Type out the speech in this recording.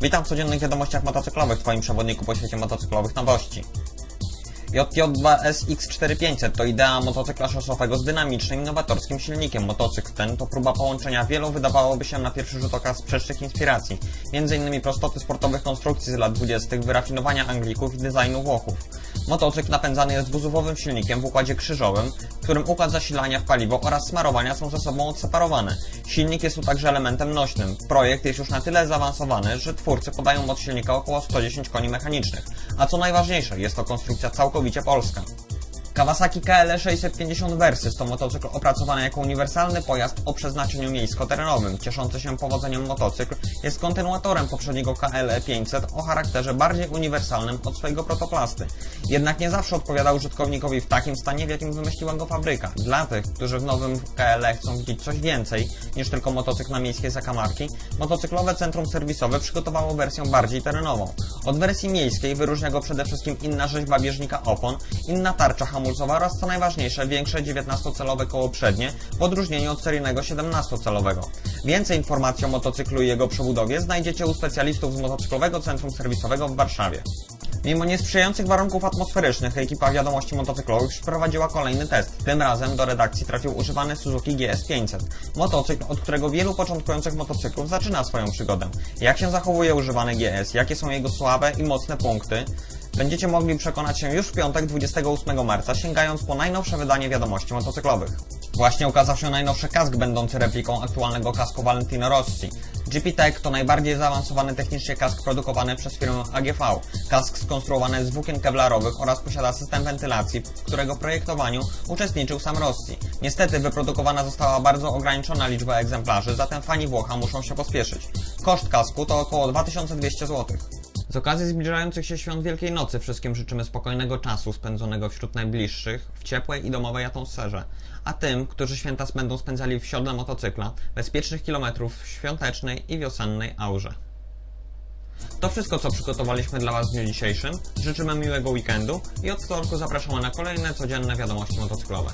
Witam w codziennych wiadomościach motocyklowych, Twoim przewodniku po świecie motocyklowych nowości. JJ2SX4500 to idea motocykla szosowego z dynamicznym, nowatorskim silnikiem. Motocykl ten to próba połączenia wielu, wydawałoby się na pierwszy rzut oka sprzecznych inspiracji, m.in. prostoty sportowych konstrukcji z lat 20., wyrafinowania Anglików i designu Włochów. Motocykl napędzany jest dwuzuwowym silnikiem w układzie krzyżowym, w którym układ zasilania w paliwo oraz smarowania są ze sobą odseparowane. Silnik jest tu także elementem nośnym. Projekt jest już na tyle zaawansowany, że twórcy podają moc silnika około 110 koni mechanicznych. A co najważniejsze, jest to konstrukcja całkowicie polska. Kawasaki KL 650 Versys to motocykl opracowany jako uniwersalny pojazd o przeznaczeniu miejsko-terenowym. Cieszący się powodzeniem motocykl jest kontynuatorem poprzedniego KL 500 o charakterze bardziej uniwersalnym od swojego protoplasty. Jednak nie zawsze odpowiada użytkownikowi w takim stanie, w jakim wymyśliła go fabryka. Dla tych, którzy w nowym KL chcą widzieć coś więcej niż tylko motocykl na miejskie zakamarki, motocyklowe centrum serwisowe przygotowało wersję bardziej terenową. Od wersji miejskiej wyróżnia go przede wszystkim inna rzeźba bieżnika opon, inna tarcza hamulcowa oraz co najważniejsze większe 19-celowe koło przednie w odróżnieniu od seryjnego 17-celowego. Więcej informacji o motocyklu i jego przebudowie znajdziecie u specjalistów z motocyklowego centrum serwisowego w Warszawie. Mimo niesprzyjających warunków atmosferycznych ekipa wiadomości motocyklowych przeprowadziła kolejny test. Tym razem do redakcji trafił używany Suzuki GS500. Motocykl, od którego wielu początkujących motocyklów zaczyna swoją przygodę. Jak się zachowuje używany GS, jakie są jego słabe i mocne punkty, będziecie mogli przekonać się już w piątek 28 marca, sięgając po najnowsze wydanie wiadomości motocyklowych. Właśnie ukazał się najnowszy kask będący repliką aktualnego kasku Valentino Rossi. GP Tech to najbardziej zaawansowany technicznie kask produkowany przez firmę AGV. Kask skonstruowany z włókien kevlarowych oraz posiada system wentylacji, w którego projektowaniu uczestniczył sam Rossi. Niestety wyprodukowana została bardzo ograniczona liczba egzemplarzy, zatem fani Włocha muszą się pospieszyć. Koszt kasku to około 2200 zł. Z okazji zbliżających się świąt Wielkiej Nocy wszystkim życzymy spokojnego czasu spędzonego wśród najbliższych, w ciepłej i domowej atmosferze. A tym, którzy święta będą spędzali w siodle motocykla, bezpiecznych kilometrów w świątecznej i wiosennej aurze. To wszystko, co przygotowaliśmy dla Was w dniu dzisiejszym. Życzymy miłego weekendu i od wtorku zapraszamy na kolejne codzienne wiadomości motocyklowe.